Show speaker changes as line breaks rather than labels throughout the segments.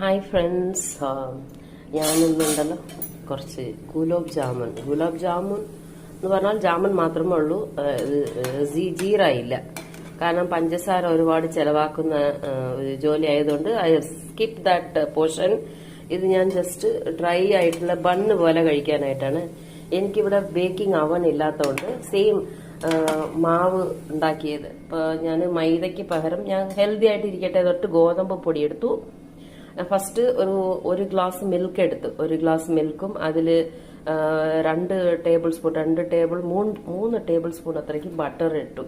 Hi friends ഞാനിന്നുണ്ടല്ലോ. കുറച്ച് ഗുലാബ് ജാമുൻ. ഗുലാബ് ജാമുൻ എന്ന് പറഞ്ഞാൽ ജാമുൻ മാത്രമേ ഉള്ളൂ. സീ- ജീറായില്ല. കാരണം പഞ്ചസാര ഒരുപാട് ചെലവാക്കുന്ന ഒരു ജോലി ആയതുകൊണ്ട് ഐ സ്കിപ്പ് ദാറ്റ് പോർഷൻ. ഇത് ഞാൻ ജസ്റ്റ് ഡ്രൈ ആയിട്ടുള്ള ബണ്ണ് പോലെ കഴിക്കാനായിട്ടാണ്. എനിക്കിവിടെ ബേക്കിംഗ് അവൻ ഇല്ലാത്തതുകൊണ്ട് സെയിം മാവ് ഉണ്ടാക്കിയത്. ഇപ്പൊ ഞാൻ മൈദയ്ക്ക് പകരം ഞാൻ ഹെൽത്തി ആയിട്ട് ഇരിക്കട്ടെ തൊട്ട് ഗോതമ്പ് പൊടി എടുത്തു ഫസ്റ്റ് ഒരു ഒരു ഗ്ലാസ് മിൽക്ക് എടുത്തു. ഒരു ഗ്ലാസ് മിൽക്കും അതിൽ രണ്ട് ടേബിൾ സ്പൂൺ രണ്ട് ടേബിൾ മൂന്ന് മൂന്ന് ടേബിൾ സ്പൂൺ അത്രയ്ക്ക് ബട്ടർ ഇട്ടു.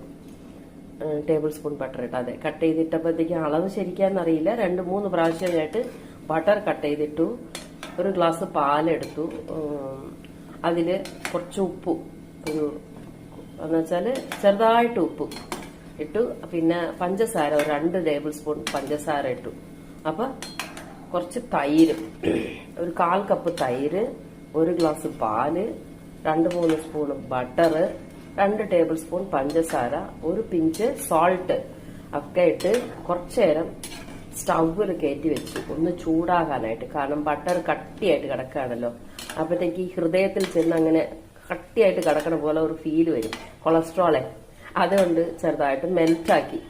ടേബിൾ സ്പൂൺ ബട്ടർ ഇട്ടു. അതെ കട്ട് ചെയ്തിട്ടപ്പോഴത്തേക്ക് അളവ് ശരിക്കാന്നറിയില്ല. രണ്ട് മൂന്ന് പ്രാവശ്യമായിട്ട് ബട്ടർ കട്ട് ചെയ്തിട്ടു. ഒരു ഗ്ലാസ് പാലെടുത്തു. അതിൽ കുറച്ച് ഉപ്പ്. ഒരു എന്നുവെച്ചാൽ ചെറുതായിട്ട് ഉപ്പ് ഇട്ടു. പിന്നെ പഞ്ചസാര ഒരു രണ്ട് ടേബിൾ സ്പൂൺ പഞ്ചസാര ഇട്ടു. അപ്പൊ കുറച്ച് തൈര്. ഒരു കാൽ കപ്പ് തൈര് ഒരു ഗ്ലാസ് പാൽ രണ്ട് മൂന്ന് സ്പൂൺ ബട്ടർ രണ്ട് ടേബിൾ സ്പൂൺ പഞ്ചസാര ഒരു പിഞ്ച് സോൾട്ട് ഒക്കെ ഇട്ട് കുറച്ചു നേരം സ്റ്റൗവിൽ കയറ്റി വെച്ചു ഒന്ന് ചൂടാകാനായിട്ട്. കാരണം ബട്ടർ കട്ടിയായിട്ട് കിടക്കുകയാണല്ലോ. അപ്പോഴത്തേക്ക് ഈ ഹൃദയത്തിൽ ചെന്ന് അങ്ങനെ കട്ടിയായിട്ട് കിടക്കണ പോലെ ഒരു ഫീൽ വരും. കൊളസ്ട്രോളെ. അതുകൊണ്ട് ചെറുതായിട്ട് മെൽറ്റാക്കി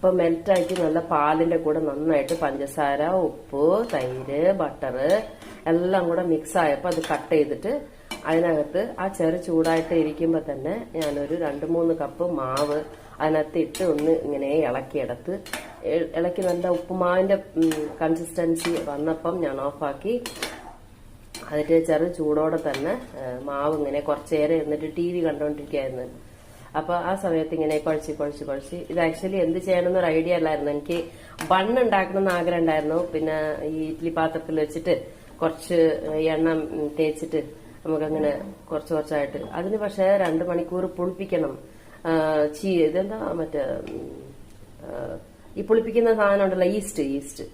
അപ്പൊ മെൽറ്റാക്കി നല്ല പാലിന്റെ കൂടെ നന്നായിട്ട് പഞ്ചസാര ഉപ്പ് തൈര് ബട്ടർ എല്ലാം കൂടെ മിക്സ് ആയപ്പോൾ അത് കട്ട് ചെയ്തിട്ട് അതിനകത്ത് ആ ചെറു ചൂടായിട്ട് ഇരിക്കുമ്പോൾ തന്നെ ഞാനൊരു രണ്ട് മൂന്ന് കപ്പ് മാവ് അതിനകത്ത് ഇട്ട് ഒന്ന് ഇങ്ങനെ ഇളക്കിയെടുത്ത് ഇളക്കി നല്ല ഉപ്പുമാവിന്റെ കൺസിസ്റ്റൻസി വന്നപ്പം ഞാൻ ഓഫാക്കി അതിന്റെ ചെറു ചൂടോടെ തന്നെ മാവ് ഇങ്ങനെ കുറച്ചേരെ എന്നിട്ട് ടി വി കണ്ടോണ്ടിരിക്കായിരുന്നു. അപ്പൊ ആ സമയത്ത് ഇങ്ങനെ കുഴച്ച് കുഴച്ച് കുഴച്ച്. ഇത് ആക്ച്വലി എന്ത് ചെയ്യണമെന്നൊരു ഐഡിയ അല്ലായിരുന്നു. എനിക്ക് ബണ്ണ് ഉണ്ടാക്കണമെന്ന് ആഗ്രഹം ഉണ്ടായിരുന്നു. പിന്നെ ഈ ഇഡ്ലി പാത്രത്തിൽ വെച്ചിട്ട് കുറച്ച് എണ്ണ തേച്ചിട്ട് നമുക്കങ്ങനെ കുറച്ച് കുറച്ചായിട്ട്. അതിന് പക്ഷേ രണ്ട് മണിക്കൂർ പുളിപ്പിക്കണം. ചീ ഇതെന്താ മറ്റേ ഈ പുളിപ്പിക്കുന്ന സാധനം ഉണ്ടല്ലോ ഈസ്റ്റ് ഈസ്റ്റ്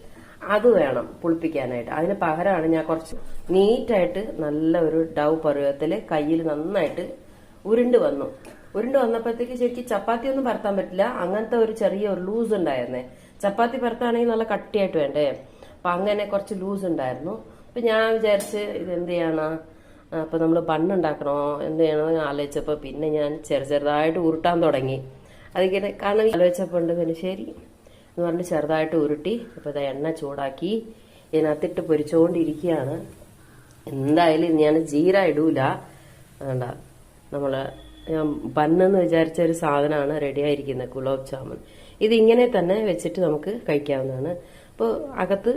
അത് വേണം പുളിപ്പിക്കാനായിട്ട്. അതിന് പകരമാണ് ഞാൻ കുറച്ച് നീറ്റായിട്ട് നല്ല ഒരു ഡൗ പരുവത്തിൽ കയ്യിൽ നന്നായിട്ട് ഉരുണ്ട് വന്നു. ഉരുണ്ട് വന്നപ്പോഴത്തേക്ക് ശരിക്കും ചപ്പാത്തി ഒന്നും പരത്താൻ പറ്റില്ല. അങ്ങനത്തെ ഒരു ചെറിയ ഒരു ലൂസ് ഉണ്ടായിരുന്നേ. ചപ്പാത്തി പരത്താണെങ്കിൽ നല്ല കട്ടിയായിട്ട് വേണ്ടേ? അപ്പൊ അങ്ങനെ കുറച്ച് ലൂസ് ഉണ്ടായിരുന്നു. അപ്പൊ ഞാൻ വിചാരിച്ച് ഇത് എന്ത് ചെയ്യണം? അപ്പൊ നമ്മൾ ബണ്ണുണ്ടാക്കണോ എന്ത് ചെയ്യണമെന്ന് ആലോചിച്ചപ്പോ പിന്നെ ഞാൻ ചെറു ചെറുതായിട്ട് ഉരുട്ടാൻ തുടങ്ങി. അതിങ്ങനെ കാരണം ആലോചിച്ചപ്പോൾ ഉണ്ട് പിന്നെ ശരി എന്ന് പറഞ്ഞ് ചെറുതായിട്ട് ഉരുട്ടി. അപ്പോൾ ഇത് എണ്ണ ചൂടാക്കി ഇതിനകത്തിട്ട് പൊരിച്ചുകൊണ്ടിരിക്കുകയാണ് എന്തായാലും ഞാൻ ജീര ഇടൂല. വേണ്ട നമ്മൾ ബന്നെന്ന് വിചാരിച്ച ഒരു സാധനമാണ് റെഡി ആയിരിക്കുന്നത് ഗുലാബ് ജാമുൻ. ഇതിങ്ങനെ തന്നെ വെച്ചിട്ട് നമുക്ക് കഴിക്കാവുന്നതാണ്. അപ്പോൾ അകത്ത്